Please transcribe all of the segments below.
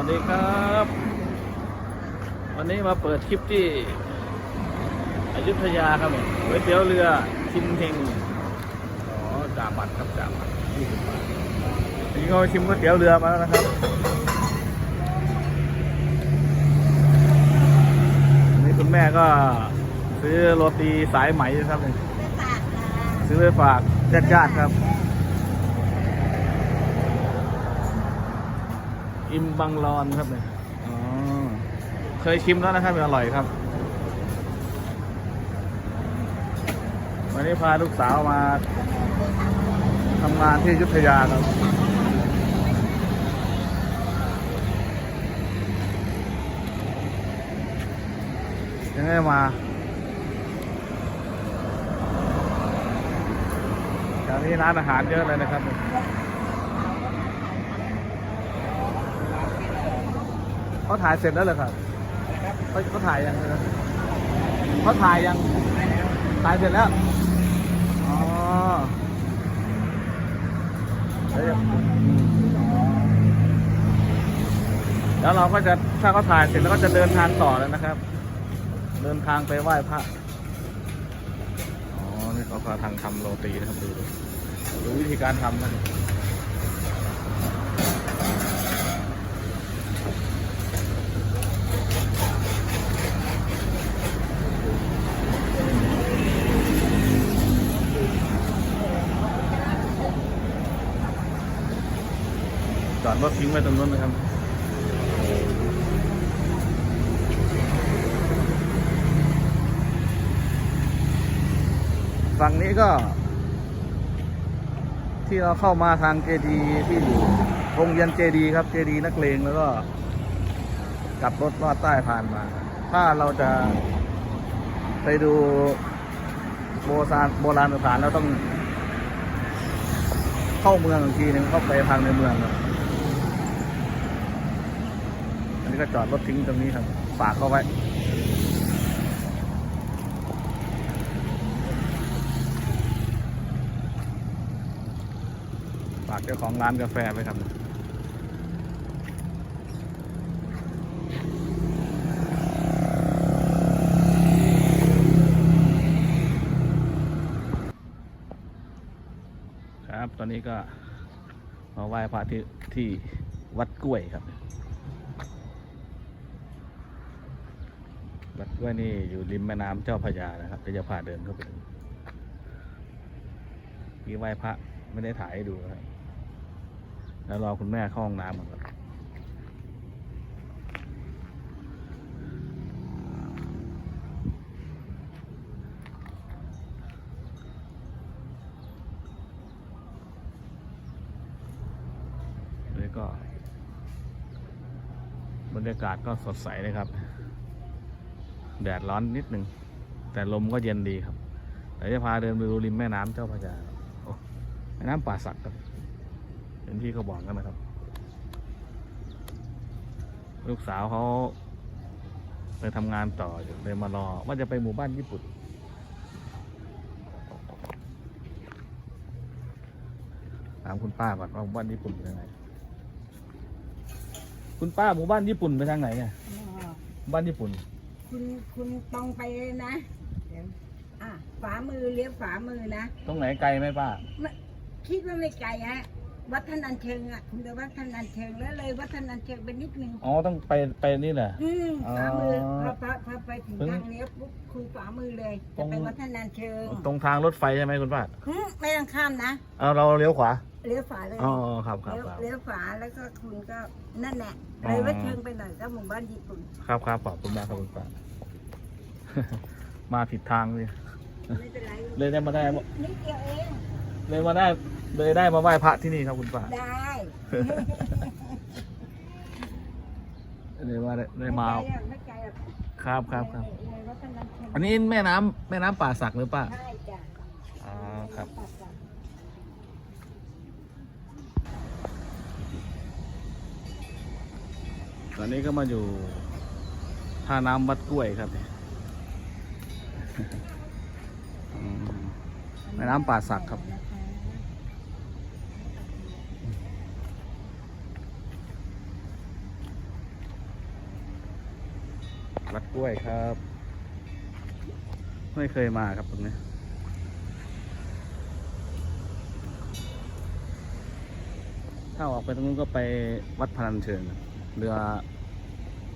วัสดีครับ วันนี้มาเปิดคลิปที่อยุธยาครับผมก๋วยเตี๋ยวเรือชิมเฮงอ๋อจ่าบัตรครับจ่าบัตรยี่สิบบาทนี่ก็ชิมก๋วยเตี๋ยวเรือมาแล้วนะครับอันนี่คุณแม่ก็ซื้อโรตีสายไหมนะครับนี่ซื้อไปฝากญาติๆครับ อิมบังลอนครับเนี่ยอ๋อเคยชิมแล้วนะครับอร่อยครับ วันนี้พาลูกสาวมาทำงานที่อยุธยาครับยังไงมาแถวนี้ร้านอาหารเยอะเลยนะครับ เขาถ่ายเสร็จแล้วเหรอครับเขาเขาถ่ายยังนะเขาถ่ายยังถ่ายเสร็จแล้วอ๋อแล้วยังแล้วเราก็จะถ้าเขาถ่ายเสร็จแล้วก็จะเดินทางต่อแล้วนะครับ เดินทางไปไหว้พระอ๋อนี่เขาพาทางทำโรตีนะครับดูดูดูวิธีการทำนะ ทิ้งไว้ตรงนู้นนะครับฝั่งนี้ก็ ที่เราเข้ามาทางเจดีที่อยู่โรงเรียนเจดีครับเจดีนักเลงแล้วก็กลับรถลอดใต้ผ่านมา ถ้าเราจะไปดูโบราณโบราณสถานเราต้องเข้าเมืองอีกทีหนึงเข้าไปทางในเมืองครับอันนี้ ก็จอดรถทิ้งตรงนี้ครับ ฝากเข้าไว้ ฝากเจ้าของร้านกาแฟไว้ครับครับ ตอนนี้ก็มาไหว้พระที่ที่วัดกล้วยครับ วัดกล้วยนี่อยู่ริมแม่น้ำเจ้าพระยานะครับเดี๋ยวจะพาเดินเข้าไปดูมีไหว้พระไม่ได้ถ่ายให้ดูครับแล้วรอคุณแม่เข้าห้องน้ำก่อนครับก็บรรยากาศก็สดใสเลยครับ แดดร้อนนิดนึงแต่ลมก็เย็นดีครับเดี๋ยวจะพาเดินไปดูริมแม่น้ำเจ้าพระยาโอ้แม่น้ำป่าสักครับเป็นที่เขาบอกกันนะครับ ลูกสาวเขาไปทำงานต่ออยู่เลยมารอว่าจะไปหมู่บ้านญี่ปุ่นถามคุณป้าก่อนว่าหมู่บ้านญี่ปุ่นเป็นยังไง คุณป้าหมู่บ้านญี่ปุ่นไปทางไหนเนี่ยอ๋อบ้านญี่ปุ่น คุณคุณตรงไปเลยนะเดี๋ยวอะฝามือเลี้ยวฝามือนะตรงไหนไกลไหมป้าคิดว่าไม่ไกลฮะวัดท่านันเชิงอะ คุณจะวัดท่านันเชิงแล้วเลยวัดท่านันเชิงไปนิดนึงอ๋อต้องไปไปนี่แหละ อืมอ๋อฝามือพอพอพอไปถึงถึงทางเลี้ยวปุ๊บคือฝามือเลยตรจะงไปวัดท่านันเชิงตรงทางรถไฟใช่ไหมคุณป้าอืมไม่ต้องข้ามนะ เอาเราเลี้ยวขวา เลี้ยวฝาเลยอ๋อครับครับเลี้ยวครับ เลี้ยวฝาแล้วก็คุณก็นั่นแหละอ๋อ เลยวัดเชิงไปหน่อยก็หมู่บ้านญี่ปุ่นครับครับขอบคุณมากครับคุณป้า มาผิดทางเลยไม่เป็นไรเลยได้มาได้นิดเดียวเองเลยมาได้เลยได้มาไหว้พระที่นี่ครับคุณป้าได้เลยมาได้ได้มาไกลอะไม่ไกลหรอกครับครับครับ เลยวัดท่านันเชิงอันนี้แม่น้ำแม่น้ำป่าสักหรือป้า ใช่จ้ะอ๋อครับ ตอนนี้ก็มาอยู่ท่าน้ำวัดกล้วยครับแม่น้ำป่าสักครับ วัดกล้วยครับ ไม่เคยมาครับตรงนี้ถ้าออกไปตรงนู้นก็ไปวัดพนันเชิง เรือ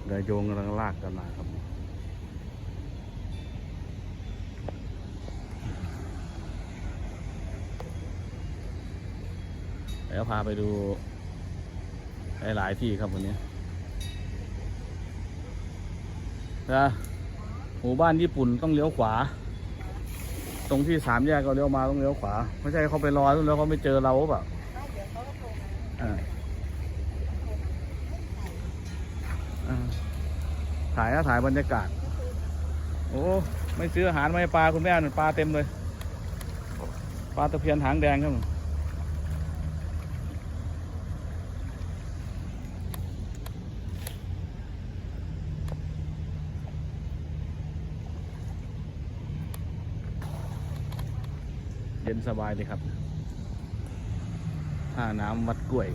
เรือโยงกำลังลากกันมาครับเดี๋ยวพาไปดูหลาย ๆ ที่ครับวันนี้นะหมู่บ้านญี่ปุ่นต้องเลี้ยวขวา ตรงที่สามแยกก็เลี้ยวมาต้องเลี้ยวขวา ไม่ใช่เขาไปรอแล้วเขาไม่เจอเราหรือเปล่า ถ่ายนะถ่ายบรรยากาศ โอ้ ไม่ซื้ออาหารไม่ปลาคุณแม่ปลาเต็มเลย ปลาตะเพียนหางแดงครับเย็นสบายเลยครับท่าน้ำวัดกล้วย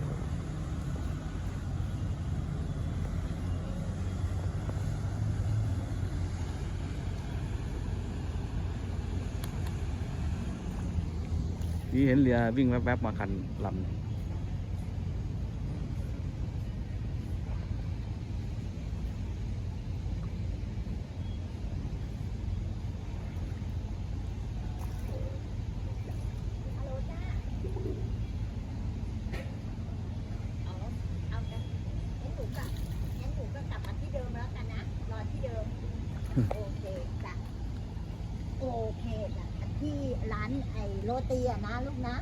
ที่เห็นเรือวิ่งแวบๆมาคันลำหนึ่งโอเคจ้ะ ที่ร้านไอ้โรตีอะนะลูกนะ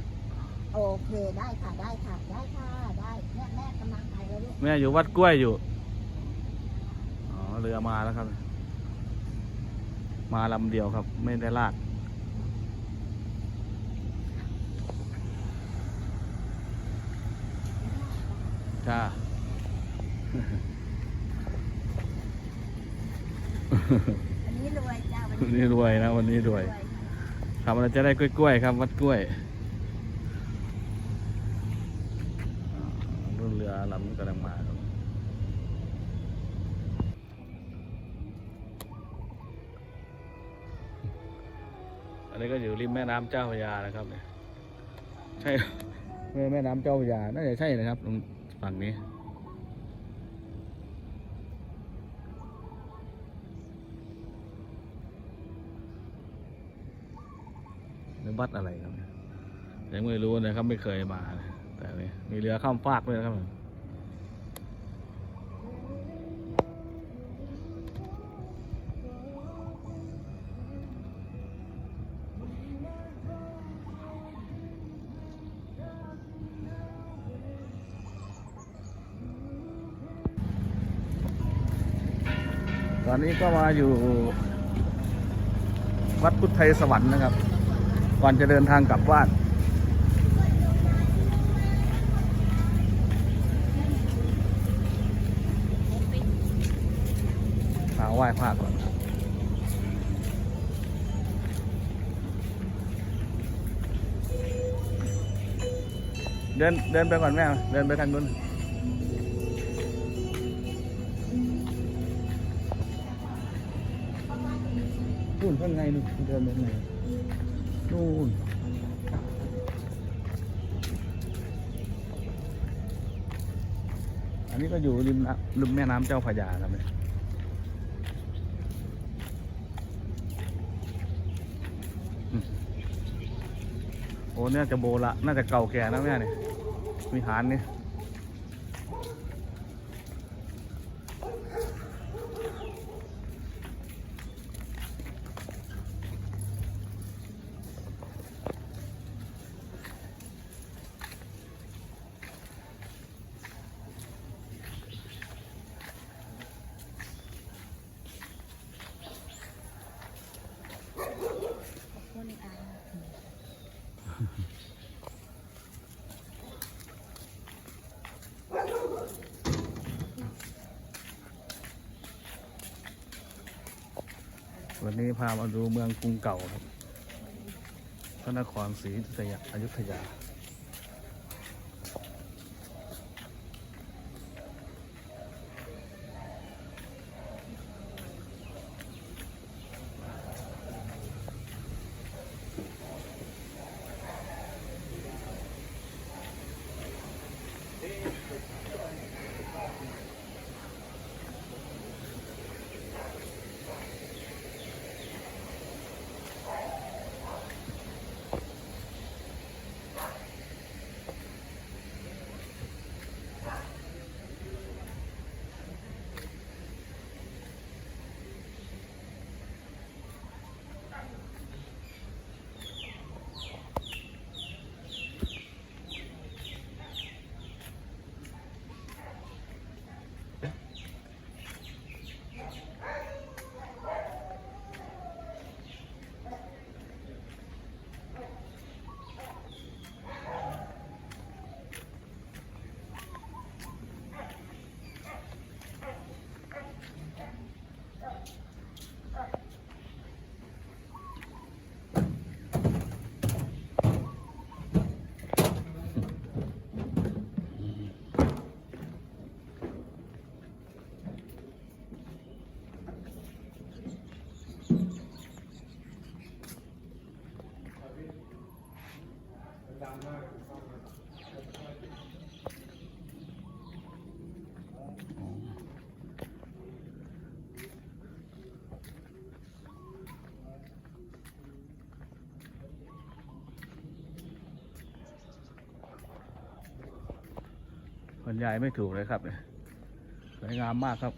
โอเคได้ค่ะได้ค่ะได้ค่ะได้เนี่ยแม่กำลังไปแล้วลูกแม่อยู่วัดกล้วยอยู่ อ๋อเรือมาแล้วครับ มาลำเดียวครับ ไม่ได้ลากจ้าวันนี้รวยจ้าวันนี้รวยนะวันนี้รวยทำอะไราจะได้กล้วยๆครับ วัดกล้วยรุ่นเรือลำกำลังมาครับอันนี้ก็อยู่ริมแม่น้ำเจ้าพระยานะครับเนี่ยใช่แม่แม่น้ำเจ้าพระยาน่าจะใช่นะครับตรงฝั่งนี้ หรือ วัดอะไรครับยังไม่รู้นะครับไม่เคยมาแต่นี่มีเรือข้ามฟากด้วยนะครับตอนนี้ก็มาอยู่วัดพุทธไทยสวรรค์นะครับ ก่อนจะเดินทางกลับบ้านมาวไหว้พระก่อนเดินเดินไปก่อนแม่ เดินไปทางนู้นนู่นข้างในนู่เดินไปข้างใน นู่นอันนี้ก็อยู่ริมริมแม่น้ำเจ้าพระยาครับเนี่ยโอ้เนี่ยจะโบระน่าจะเก่าแก่นะแม่เนี่ยวิหารนี่ วันนี้พามาดูเมืองกรุงเก่าครับพระนครศรีอยุธยา รรยายไม่ถูกเลยครับเนี่ยสวยงามมากครับ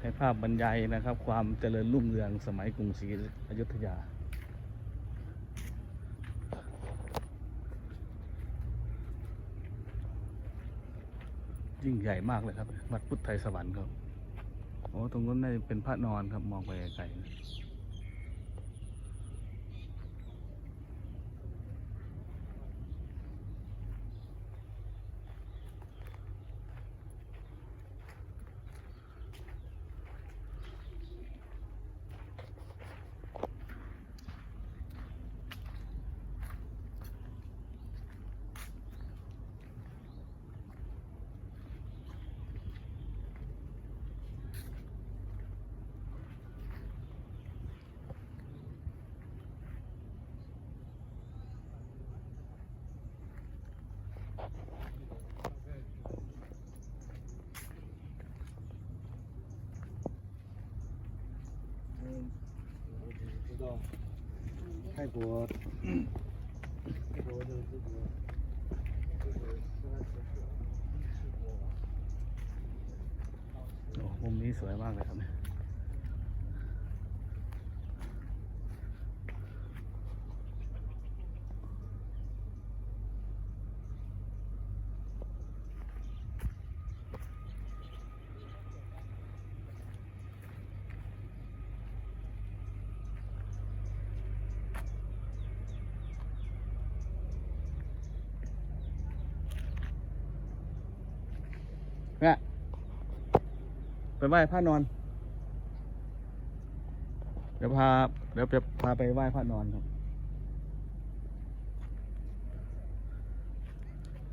ให้ภาพบรรยายนะครับ ความเจริญรุ่งเรืองสมัยกรุงศรีอยุธยา ยิ่งใหญ่มากเลยครับ วัดพุทธไทยสวรรค์ครับ โอ้ ตรงนู้นน่าจะเป็นพระนอนครับ มองไปไกลๆ ให้ปวดมุมนี้สวยมากเลย ไปไหว้พระนอน เดี๋ยวพา เดี๋ยวจะพาไปไหว้พระนอนครับ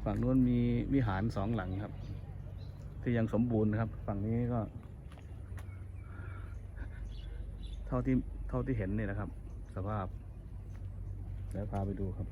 ฝั่งนู้นมีวิหารสองหลังครับ ที่ยังสมบูรณ์นะครับ ฝั่งนี้ก็ เท่าที่เท่าที่เห็นนี่นะครับ สภาพเดี๋ยวพาไปดูครับ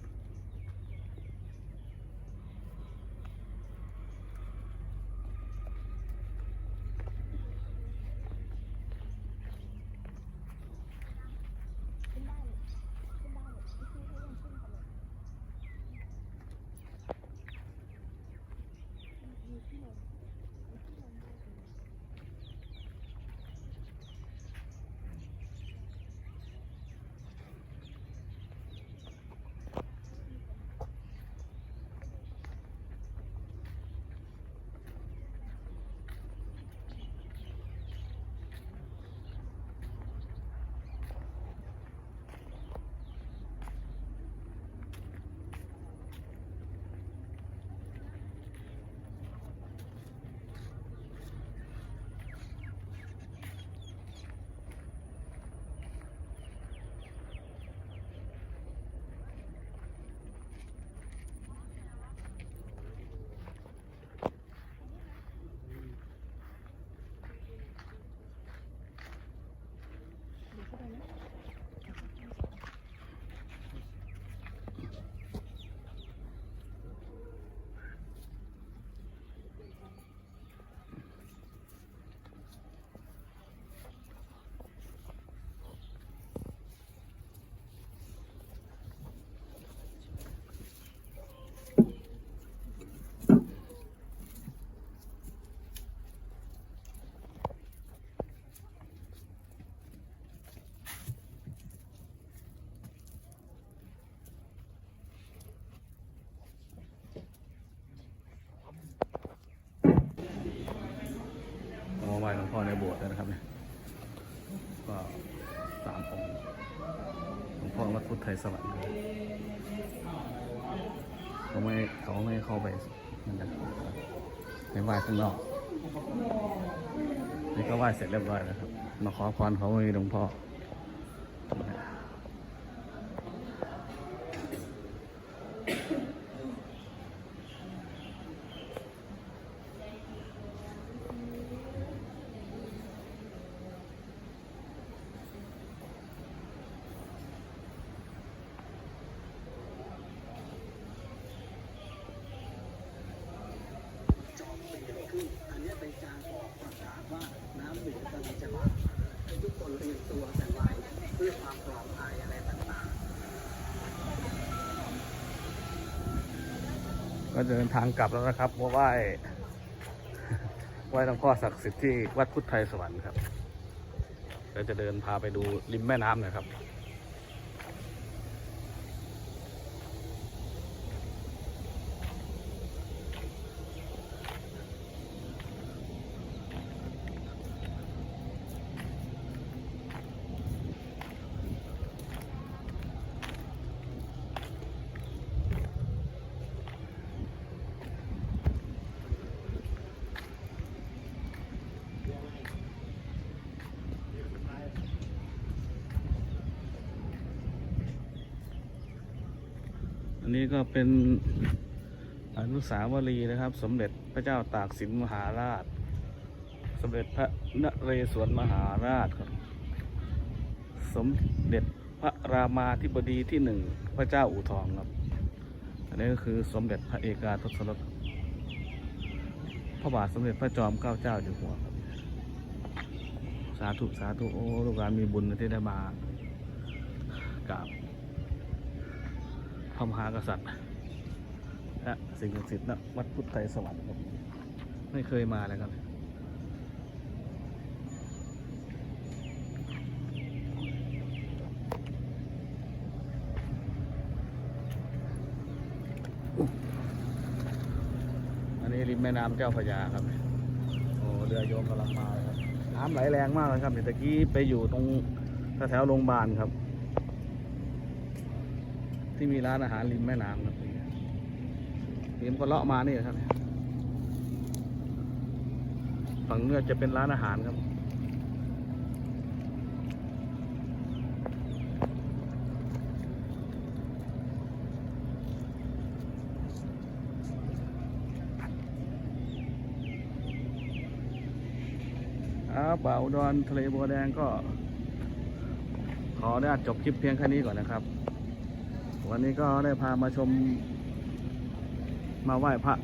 ไทยสวรรค์เขาไม่เขาไม่เข้าไปมันนะครับไปไหว้ข้างนอกนี่ก็ไหว้เสร็จเรียบร้อยแล้วครับ มาขอพรเขามีหลวงพ่อมเปลี่ยนขึ้น อันนี้เป็นการออกประกาศว่าน้ำเหนือกำลังจะมาให้ทุกคนเตรียมตัวกันไว้เพื่อความปลอดภัยอะไรต่างๆ ก็เดินทางกลับแล้วนะครับมาไหว้ไหว้หลวงพ่อศักดิ์สิทธิ์ที่วัดพุทธไทยสวรรค์ครับเราจะเดินพาไปดูริมแม่น้ำหนะครับ เป็นอนุสาวรีย์นะครับ สมเด็จพระเจ้าตากสินมหาราช สมเด็จพระนเรศวรมหาราชครับสมเด็จพระรามาธิบดีที่หนึ่งพระเจ้าอู่ทองครับ อันนี้ก็คือสมเด็จพระเอกาทศรสพระบาทสมเด็จพระจอมเกล้าเจ้าอยู่หัวครับ สาธุสาธุโอ้ลูกหลานมีบุญที่ได้มากราบพระมหากษัตริย์ และสิ่งศักดิ์สิทธิ์ณวัดพุทธไทยสวรรค์ครับไม่เคยมาเลยครับอันนี้ริมแม่น้ำเจ้าพระยาครับโอ้เรือโยมกำลังมาเลยครับน้ำไหลแรงมากเลยครับเดี๋ยวตะกี้ไปอยู่ตรงแถวๆโรงพยาบาลครับ ที่มีร้านอาหารริมแม่น้ำครับ ริมก็เลาะมานี่ครับฝั่งเนื้อจะเป็นร้านอาหารครับอาป่าอุดรทะเลบัวแดงก็ ขออนุญาตจบคลิปเพียงแค่นี้ก่อนนะครับ วันนี้ก็ได้พามาชม มาไหว้พระ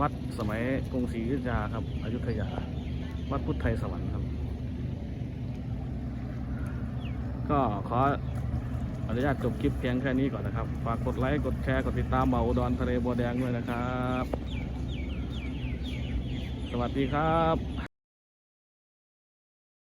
วัดสมัยกรุงศรีอยุธยาครับอยุธยา วัดพุทธไทยสวรรค์ครับ ก็ขออนุญาตจบคลิปเพียงแค่นี้ก่อนนะครับ ฝากกดไลค์ กดแชร์ กดติดตามเบาอุดรทะเลบัวแดงด้วยนะครับ สวัสดีครับ